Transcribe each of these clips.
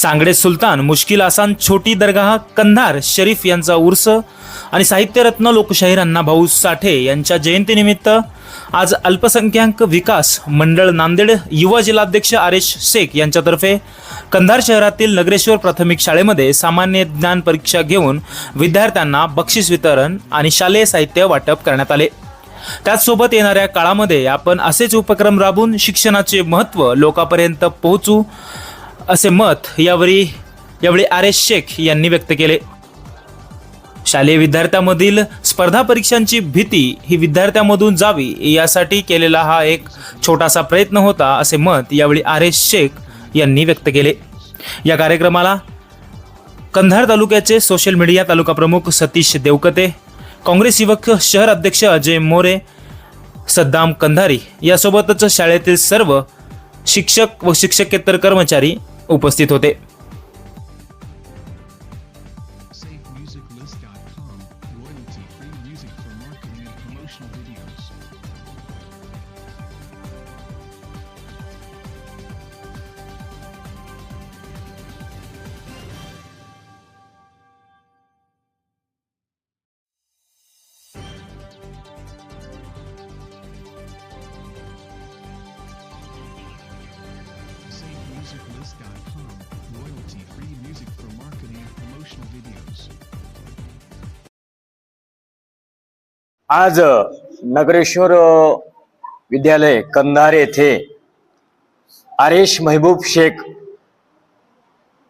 सांगडे सुलतान मुश्किल आसान छोटी दरगाह कंधार शरीफ यांचा उर्स आणि साहित्यरत्न लोकशाहीर अण्णाभाऊ साठे यांच्या जयंतीनिमित्त आज अल्पसंख्याक विकास मंडळ नांदेड युवा जिल्हाध्यक्ष आरेश शेख यांच्यातर्फे कंधार शहरातील नगरेश्वर प्राथमिक शाळेमध्ये सामान्य ज्ञान परीक्षा घेऊन विद्यार्थ्यांना बक्षीस वितरण आणि शालेय साहित्य वाटप करण्यात आले. त्याचसोबत येणाऱ्या काळामध्ये आपण असेच उपक्रम राबवून शिक्षणाचे महत्त्व लोकांपर्यंत पोहोचू. असे मत यावेळी यावेळी आर एस शेख यांनी व्यक्त केले. शालेय विद्यार्थ्यांमधील स्पर्धा परीक्षांची भीती ही विद्यार्थ्यांमधून जावी यासाठी केलेला हा एक छोटासा प्रयत्न होता असे मत यावेळी आर एस शेख यांनी व्यक्त केले. या कार्यक्रमाला कंधार तालुक्याचे सोशल मीडिया तालुका प्रमुख सतीश देवकते काँग्रेस युवक शहर अध्यक्ष अजय मोरे सद्दाम कंधारी यासोबतच शाळेतील सर्व शिक्षक व शिक्षकेतर कर्मचारी उपस्थित होते. MusicList.com, royalty-free music for marketing and promotional videos. आज नगरेश्वर विद्यालय कंधार येथे आरेश महबूब शेख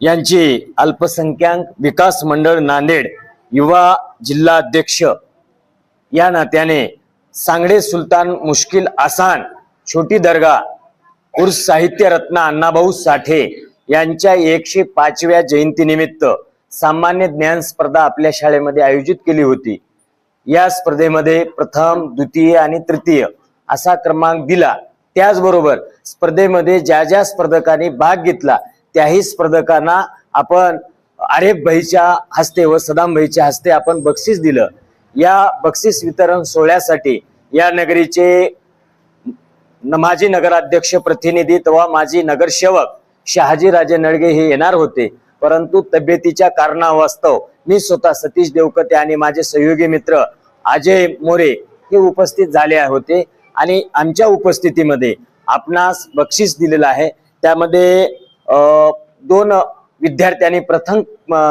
यांची अल्पसंख्याक विकास मंडळ नांदेड युवा जिल्हाध्यक्ष या नात्याने सांगडे सुलतान मुश्किल आसान छोटी दर्गा उर्स साहित्य रत्न अण्णाभाऊ साठे यांच्या एकशे पाचव्या जयंतीनिमित्त सामान्य ज्ञान स्पर्धा आपल्या शाळेमध्ये आयोजित केली होती. या स्पर्धेमध्ये प्रथम द्वितीय आणि तृतीय असा क्रमांक दिला. त्याचबरोबर स्पर्धेमध्ये ज्या ज्या स्पर्धकांनी भाग घेतला त्याही स्पर्धकांना आपण आरेफ भाईच्या हस्ते व सदाम भाईच्या हस्ते आपण बक्षीस दिलं. या बक्षीस वितरण सोहळ्यासाठी या नगरीचे माजी नगराध्यक्ष प्रतिनिधी तेव्हा माजी नगरसेवक शहाजीराजे नळगे नडगे हे येणार होते. परंतु तब्येतीच्या कारणावास्तव मी स्वतः सतीश देवकते आणि माझे सहयोगी मित्र अजय मोरे हे उपस्थित झाले होते. आणि आमच्या उपस्थितीमध्ये आपणास बक्षीस दिलेलं आहे. त्यामध्ये दोन विद्यार्थ्यांनी प्रथम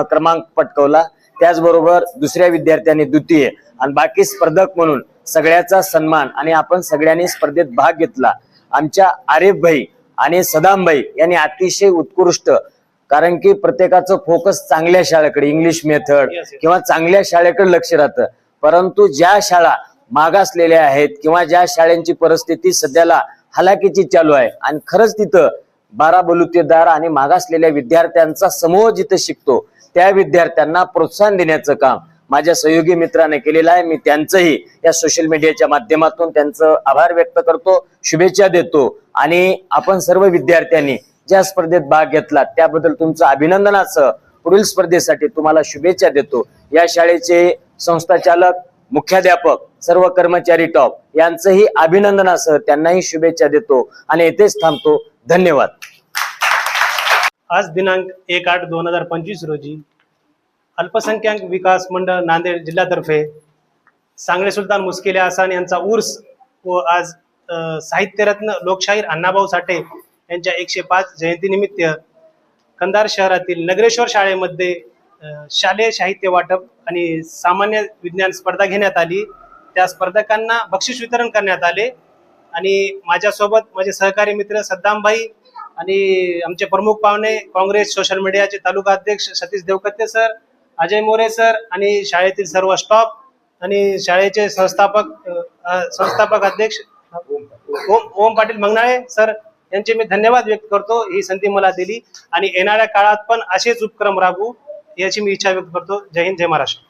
क्रमांक पटकवला. त्याचबरोबर दुसऱ्या विद्यार्थ्यांनी द्वितीय. आणि बाकी स्पर्धक म्हणून सगळ्याचा सन्मान आणि आपण सगळ्यांनी स्पर्धेत भाग घेतला. आमच्या आरिफ भाई आणि सदाम भाई यांनी अतिशय उत्कृष्ट कारण की प्रत्येकाचं फोकस चांगल्या शाळेकडे इंग्लिश मेथड किंवा चांगल्या शाळेकडे लक्ष राहतं. परंतु ज्या शाळा मागासलेल्या आहेत किंवा ज्या शाळांची परिस्थिती सध्याला हलाखीची चालू आहे आणि खरंच तिथं बारा बलुतेदार आणि मागासलेल्या विद्यार्थ्यांचा समूह जिथे शिकतो त्या विद्यार्थ्यांना प्रोत्साहन देण्याचं काम माझ्या सहयोगी मित्राने केलेलं आहे. मी त्यांचंही या सोशल मीडियाच्या माध्यमातून त्यांचं आभार व्यक्त करतो शुभेच्छा देतो. आणि आपण सर्व विद्यार्थ्यांनी ज्या स्पर्धेत भाग घेतला त्याबद्दल तुमचं अभिनंदनाचं पुढील स्पर्धेसाठी तुम्हाला शुभेच्छा देतो. या शाळेचे संस्थाचालक मुख्याध्यापक सर्व कर्मचारी टॉप यांचंही अभिनंदनासह त्यांनाही शुभेच्छा देतो आणि येथेच थांबतो. धन्यवाद. आज दिनांक एक आठ दोन हजार पंचवीस रोजी अल्पसंख्याक विकास मंडळ नांदेड जिल्ह्यातर्फे सांगळे सुलतान मुस्किले आसान यांचा उर्स व आज साहित्यरत्न लोकशाहीर अण्णाभाऊ साठे यांच्या एकशे पाच जयंतीनिमित्त कंधार शहरातील नगरेश्वर शाळेमध्ये शालेय साहित्य वाटप आणि सामान्य विज्ञान स्पर्धा घेण्यात आली. त्या स्पर्धकांना बक्षीस वितरण करण्यात आले. आणि माझ्यासोबत माझे सहकारी मित्र सद्दामभाई आणि आमचे प्रमुख पाहुणे काँग्रेस सोशल मीडियाचे तालुका अध्यक्ष सतीश देवकत्ते सर अजय मोरे सर आणि शाळेतील सर्व स्टाफ आणि शाळेचे संस्थापक संस्थापक अध्यक्ष ओम ओम पाटील मंगनाळे सर यांचे मी धन्यवाद व्यक्त करतो. ही संधी मला दिली. आणि येणाऱ्या काळात पण असेच उपक्रम राबवू याची मी इच्छा व्यक्त करतो. जय हिंद जय महाराष्ट्र.